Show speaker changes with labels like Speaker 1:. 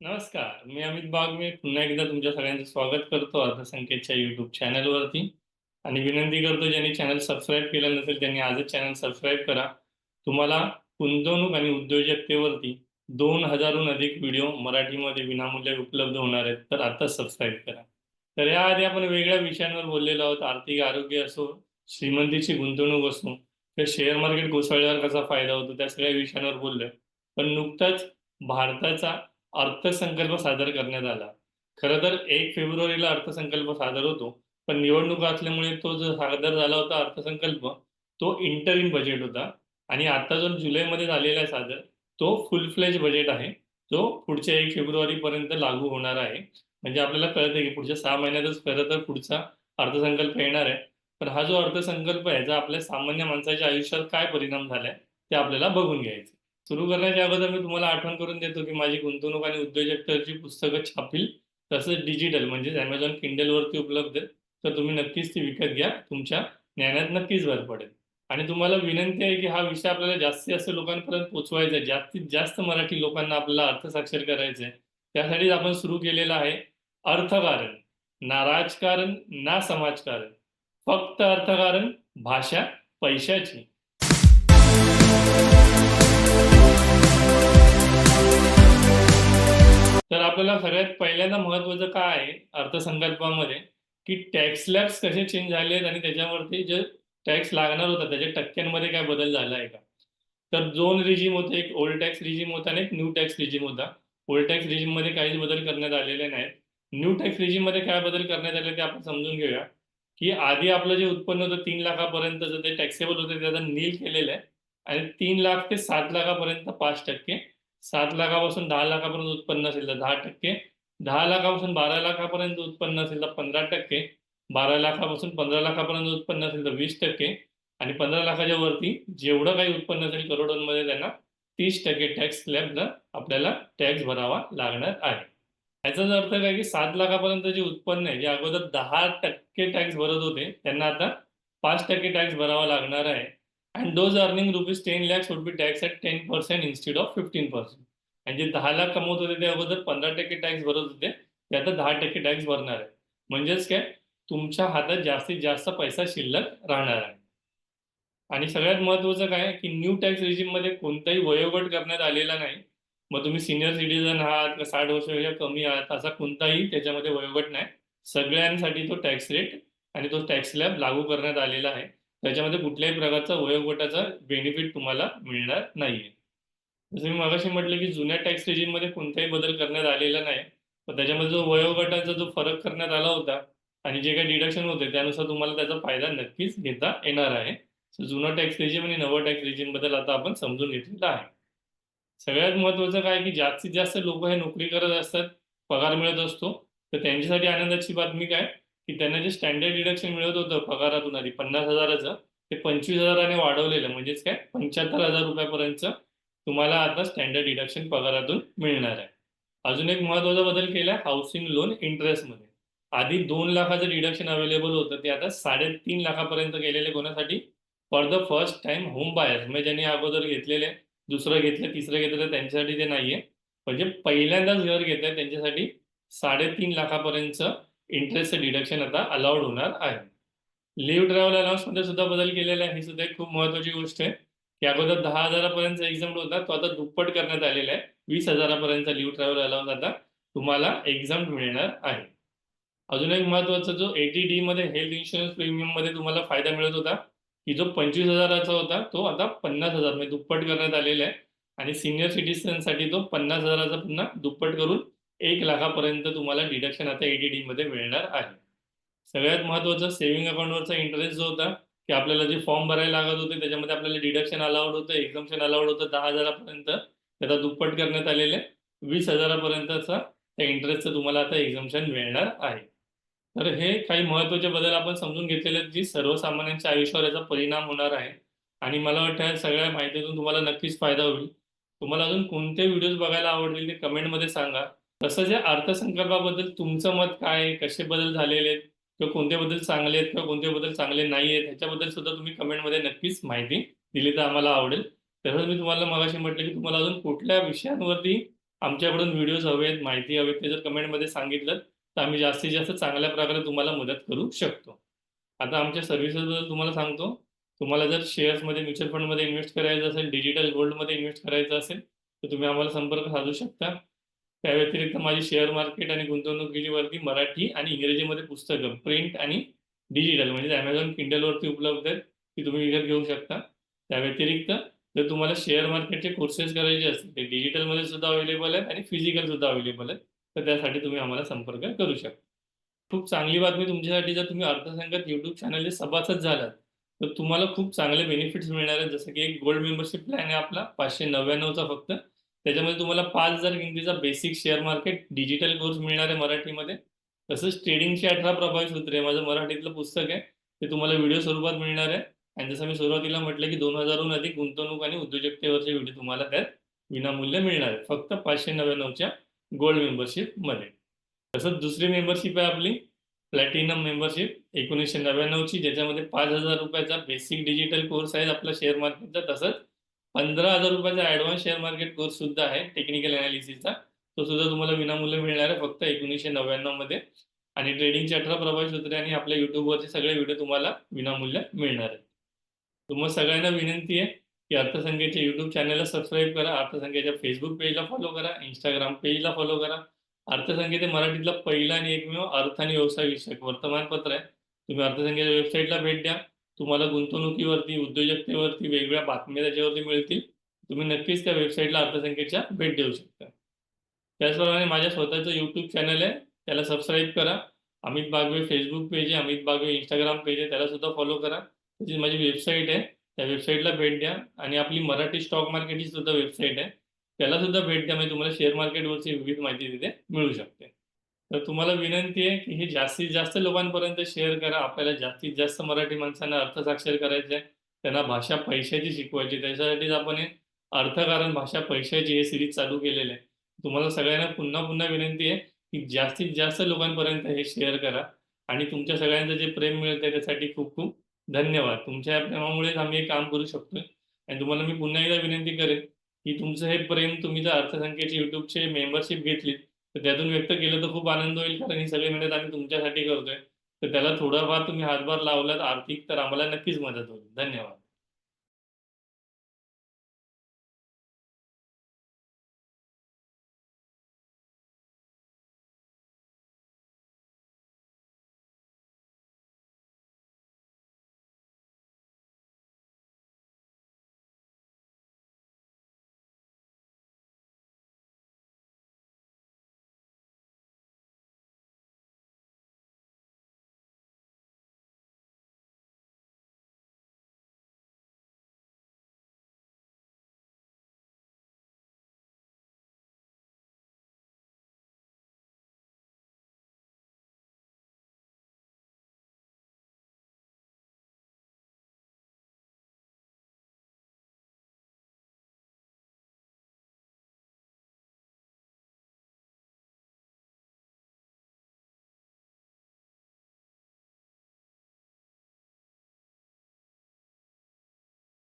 Speaker 1: नमस्कार. मी अमित बागमे पुन्हा एकदा तुमच्या सगळ्यांचं स्वागत करतो अर्थसंकेतच्या युट्यूब चॅनलवरती आणि विनंती करतो ज्यांनी चॅनल सबस्क्राईब केलं नसेल त्यांनी आजच चॅनल सबस्क्राईब करा. तुम्हाला गुंतवणूक आणि उद्योजकतेवरती दोन हजारहून अधिक व्हिडिओ मराठीमध्ये विनामूल्य उपलब्ध होणार आहेत. तर आता सबस्क्राईब करा. तर याआधी आपण वेगळ्या विषयांवर बोललेलो आहोत. आर्थिक आरोग्य असो, श्रीमंतीची गुंतवणूक असो, तर शेअर मार्केट कोसळल्यावर कसा फायदा होतो त्या सगळ्या विषयांवर बोललोय. पण नुकताच भारताचा अर्थसंकल्प सादर करण्यात आला. खरं तर एक फेब्रुवारीला अर्थसंकल्प सादर होतो. पण निवडणुका असल्यामुळे तो जो सादर झाला होता अर्थसंकल्प, तो इंटरिम बजेट होता आणि आता जो जुलैमध्ये झालेला आहे सादर, तो फुल फ्लेज बजेट आहे. जो पुढच्या एक फेब्रुवारीपर्यंत लागू होणार आहे. म्हणजे आपल्याला कळतं की पुढच्या सहा महिन्यातच खरं तर पुढचा अर्थसंकल्प येणार आहे. पण हा जो अर्थसंकल्प आहे, याचा आपल्या सामान्य माणसाच्या आयुष्यात काय परिणाम झालाय, ते आपल्याला बघून घ्यायचं. सुरू करण्याच्या अगोदर मी तुम्हाला आठवण करून देतो की माझी गुंतवणूक आणि उद्योजकतेची पुस्तकं छापील तसंच डिजिटल म्हणजेच अमेझॉन किंडलवरती उपलब्ध तर तुम्ही नक्कीच ती विकत घ्या. तुमच्या ज्ञानात नक्कीच भर पडेल. आणि तुम्हाला विनंती आहे की हा विषय आपल्याला जास्तीत जास्त लोकांपर्यंत पोहोचवायचा आहे. जास्तीत जास्त मराठी लोकांना आपल्याला अर्थसाक्षर करायचं आहे. त्यासाठीच आपण सुरू केलेलं आहे अर्थकारण. ना राजकारण, ना समाजकारण. फक्त अर्थकारण, भाषा पैशाची. तर आपल्याला सगळ्यात पहिल्यांदा महत्वाचं काय आहे अर्थसंकल्पामध्ये, की टॅक्स स्लॅब्स कसे चेंज झालेत आणि त्याच्यावरती जे टॅक्स लागणार होता त्याच्या टक्क्यांमध्ये काय बदल झाला आहे का? तर दोन रिजिम होते. एक ओल्ड टॅक्स रिजिम होता आणि एक न्यू टॅक्स रिजिम होता. ओल्ड टॅक्स रिजिममध्ये काहीच बदल करण्यात आलेले नाहीत. न्यू टॅक्स रिजिममध्ये काय बदल करण्यात आले ते आपण समजून घेऊया, की आधी आपलं जे उत्पन्न होतं तीन लाखापर्यंतचं ते टॅक्सेबल होतं ते आता नील केलेलं आहे आणि तीन लाख ते सात लाखापर्यंत पाच टक्के सात लाखापासून दहा लाखापर्यंत उत्पन्न असेल तर 10% 10 लाखापासून 12 लाखापर्यंत उत्पन्न असेल तर 15% 12 लाखापासून 15 लाखापर्यंत उत्पन्न असेल तर 20% आणि 15 लाखाच्या वरती जेवढं काही उत्पन्न असेल करोडोंमध्ये त्यांना 30% टॅक्स स्लॅबला आपल्याला टॅक्स भरावा लागणार आहे. याचाच अर्थ काय की सात लाखापर्यंत जे उत्पन्न आहे, जे अगोदर 10% टॅक्स भरत होते, त्यांना आता पाच टक्के टॅक्स भरावा लागणार आहे. And those earning rupees ten lakhs would be tax at 10% instead of 15% आणि जे दहा लाख कमवत होते ते अगोदर 15% टॅक्स भरत होते, ते आता 10% टॅक्स भरणार आहे. म्हणजेच काय तुमच्या हातात जास्तीत जास्त पैसा शिल्लक राहणार आहे. आणि सगळ्यात महत्त्वाचं काय की न्यू टॅक्स रिजिममध्ये कोणताही वयोगट करण्यात आलेला नाही. मग तुम्ही सिनियर सिटीजन आहात का साठ वर्षापेक्षा कमी आहात, असा कोणताही त्याच्यामध्ये वयोगट नाही. सगळ्यांसाठी तो टॅक्स रेट आणि तो टॅक्स स्लॅब लागू करण्यात आलेला आहे. त्याच्यामध्ये कुठल्याही प्रकारचा वयोगटाचा बेनिफिट तुम्हाला मिळणार नाहीये. जसं मी मागाशी म्हटलं, की जुन्या टॅक्स रेजिममध्ये कोणताही बदल करण्यात आलेला नाही. पण त्याच्यामध्ये जो वयोगटाचा जो फरक करण्यात आला होता आणि जे काही डिडक्शन होते त्यानुसार तुम्हाला त्याचा फायदा नक्कीच घेता येणार आहे. जुनं टॅक्स रेजिम आणि नवं टॅक्स रेजिमबद्दल आता आपण समजून घेतलेलं आहे. सगळ्यात महत्त्वाचं काय की जास्तीत जास्त लोक हे नोकरी करत असतात, पगार मिळत असतो. तर त्यांच्यासाठी आनंदाची बातमी काय, की त्यांना जे स्टँडर्ड डिडक्शन मिळत होतं पगारातून आधी 50,000चं ते 25,000ने वाढवलेलं म्हणजेच काय पंचाहत्तर हजार रुपयापर्यंत तुम्हाला आता स्टँडर्ड डिडक्शन पगारातून मिळणार आहे. अजून एक महत्त्वाचा बदल केला हाऊसिंग लोन इंटरेस्टमध्ये. आधी दोन लाखाचं डिडक्शन अवेलेबल होतं, ते आता 3.5 लाखापर्यंत गेलेले कोणासाठी? For the first time home buyers म्हणजे ज्यांनी अगोदर घेतलेले, दुसरं घेतलं, तिसरं घेतलं त्यांच्यासाठी ते नाहीये. म्हणजे पहिल्यांदाच घर घेतायत त्यांच्यासाठी साडेतीन लाखापर्यंत इंटरेस्टचं डिडक्शन आता अलाउड होणार आहे. लिव्ह ट्रॅव्हल अलाउन्समध्ये सुद्धा बदल केलेला आहे. ही सुद्धा एक खूप महत्वाची गोष्ट आहे, की अगोदर 10,000 पर्यंतचा एक्झाम होता, तो आता दुप्पट करण्यात आलेला आहे. 20,000 पर्यंतचा लिव्ह ट्रॅव्हल अलाउन्स आता तुम्हाला एक्झाम मिळणार आहे. अजून एक महत्त्वाचा जो 80Dमध्ये हेल्थ इन्शुरन्स प्रीमियममध्ये तुम्हाला फायदा मिळत होता, की जो 25,000चा होता, तो आता 50,000 म्हणजे दुप्पट करण्यात आलेला आहे आणि सिनियर सिटीजनसाठी तो 50,000चा पुन्हा दुप्पट करून एक लाखापर्यंत तुम्हाला डिडक्शन आता 80Dमध्ये मिळणार आहे. सगळ्यात महत्वाचं सेव्हिंग अकाउंटवरचा इंटरेस्ट जो होता, की आपल्याला जे फॉर्म भरायला लागत होते त्याच्यामध्ये आपल्याला डिडक्शन अलाउड होतं, एक्झम्पन अलाउड होतं 10,000 पर्यंत. त्याचा दुप्पट करण्यात आलेले वीस हजारापर्यंतचा त्या इंटरेस्टचं तुम्हाला आता एक्झम्पन मिळणार आहे. तर हे काही महत्त्वाचे बदल आपण समजून घेतलेले आहेत, जी सर्वसामान्यांच्या आयुष्यावर याचा परिणाम होणार आहे आणि मला वाटतं या सगळ्या माहितीतून तुम्हाला नक्कीच फायदा होईल. तुम्हाला अजून कोणते व्हिडिओज बघायला आवडतील ते कमेंटमध्ये सांगा. तसं जे अर्थसंकल्पाबद्दल तुमचं मत काय कसे बदल झालेले आहेत? किंवा कोणते बदल चांगले आहेत किंवा कोणते बदल चांगले नाही आहेत? ह्याच्याबद्दल सुद्धा तुम्ही कमेंटमध्ये नक्कीच माहिती दिली तर आम्हाला आवडेल. तसंच मी तुम्हाला मगाशी म्हटलं, की तुम्हाला अजून कुठल्या विषयांवरती आमच्याकडून व्हिडिओज हवे आहेत, माहिती हवी ते जर कमेंटमध्ये सांगितलं, तर आम्ही जास्तीत जास्त चांगल्या प्रकारे तुम्हाला मदत करू शकतो. आता आमच्या सर्व्हिसेसबद्दल तुम्हाला सांगतो. तुम्हाला जर शेअर्समध्ये, म्युच्युअल फंडमध्ये इन्व्हेस्ट करायचं असेल, डिजिटल गोल्डमध्ये इन्व्हेस्ट करायचं असेल, तर तुम्ही आम्हाला संपर्क साधू शकता. त्या व्यतिरिक्त माझी शेअर मार्केट आणि गुंतवणुकीवरती मराठी आणि इंग्रजीमध्ये पुस्तकं प्रिंट आणि डिजिटल म्हणजे अमेझॉन किंडलवरती उपलब्ध आहेत. ती तुम्ही विकत घेऊ शकता. त्या व्यतिरिक्त जर तुम्हाला शेअर मार्केटचे कोर्सेस करायचे असतील, ते डिजिटलमध्ये सुद्धा अवेलेबल आहेत आणि फिजिकल सुद्धा अवेलेबल आहेत. तर त्यासाठी तुम्ही आम्हाला संपर्क करू शकता. खूप चांगली बातमी तुमच्यासाठी जर तुम्ही अर्थसंगत YouTube चॅनलचे सभासद झालात, तर तुम्हाला खूप चांगले बेनिफिट्स मिळणार आहेत. जसं की एक गोल्ड मेंबरशिप प्लॅन आहे आपला 599 चा फक्त. त्याच्यामध्ये तुम्हाला पाच हजार किमतीचा basic share market digital course मिळणार आहे मराठीमध्ये. तसंच ट्रेडिंगची 18 प्रभावी सूत्रे माझं मराठीतलं पुस्तक आहे. ते तुम्हाला व्हिडिओ स्वरूपात मिळणार आहे आणि जसं मी सुरुवातीला म्हटलं की दोन हजारहून अधिक गुंतवणूक आणि उद्योजकतेवरचे व्हिडिओ तुम्हाला त्यात विनामूल्य मिळणार आहे फक्त पाचशे नव्याण्णवच्या गोल्ड मेंबरशिपमध्ये. तसंच दुसरी मेंबरशिप आहे आपली प्लॅटिनम मेंबरशिप 1999 ची ज्याच्यामध्ये ₹5000 चा बेसिक डिजिटल कोर्स आहे आपला शेअर मार्केटचा. तसंच पंधरा हजार रुपयाचा ऍडव्हान्स शेअर मार्केट कोर्स सुद्धा आहे टेक्निकल अनालिसिसचा तो सुद्धा तुम्हाला विनामूल्य मिळणार आहे फक्त 1999 मध्ये आणि ट्रेडिंगचे अठरा प्रभावी सूत्रे आणि आपल्या युट्यूबवरचे सगळे व्हिडिओ तुम्हाला विनामूल्य मिळणार आहेत. तुम्हाला सगळ्यांना विनंती आहे की अर्थसंख्येच्या युट्यूब चॅनलला सबस्क्राईब करा. अर्थसंख्येच्या फेसबुक पेजला फॉलो करा. इंस्टाग्राम पेजला फॉलो करा. अर्थसंख्येचे मराठीतला पहिला आणि एकमेव अर्थ आणि व्यवसाय विषयक वर्तमानपत्र आहे. तुम्ही अर्थसंख्येच्या वेबसाईटला भेट द्या. तुम्हाला गुंतवणुकीवरती, उद्योजकतेवरती वेगवेगळ्या बातम्या त्याच्यावरती मिळतील. तुम्ही नक्कीच त्या वेबसाईटला अर्थसंख्येच्या भेट देऊ शकता. त्याचप्रमाणे माझ्या स्वतःचं यूट्यूब चॅनल आहे. त्याला सबस्क्राईब करा. अमित बागवे फेसबुक पेज आहे. अमित बागवे इंस्टाग्राम पेज आहे. त्याला सुद्धा फॉलो करा. तशीच माझी वेबसाईट आहे. त्या वेबसाईटला भेट द्या आणि आपली मराठी स्टॉक मार्केटची सुद्धा वेबसाईट आहे. त्याला सुद्धा भेट द्या म्हणजे तुम्हाला शेअर मार्केटवरची विविध माहिती तिथे मिळू शकते. तर तुम्हाला विनंती आहे की हे जास्तीत जास्त लोकांपर्यंत शेअर करा. आपल्याला जास्तीत जास्त मराठी माणसांना अर्थसाक्षर करायचं आहे. त्यांना भाषा पैशाची शिकवायची. त्याच्यासाठीच आपण हे अर्थकारण भाषा पैशाची हे सिरीज चालू केलेलं आहे. तुम्हाला सगळ्यांना पुन्हा-पुन्हा विनंती आहे की जास्तीत जास्त लोकांपर्यंत हे शेअर करा आणि तुमच्या सगळ्यांचं जे प्रेम मिळतं त्यासाठी खूप-खूप धन्यवाद. तुमच्या या प्रेमामुळेच आम्ही हे काम करू शकतोय आणि तुम्हाला मी पुन्हा एकदा विनंती करेन की तुमचं हे प्रेम तुम्ही जर अर्थसंख्येची युट्यूबचे मेंबरशिप घेतली, तर त्यातून व्यक्त केलं तर खूप आनंद होईल कारण ही सगळी मेहनत आम्ही तुमच्यासाठी करतोय. तर त्याला थोडाफार तुम्ही हातभार लावलात आर्थिक तर आम्हाला नक्कीच मदत होईल. धन्यवाद.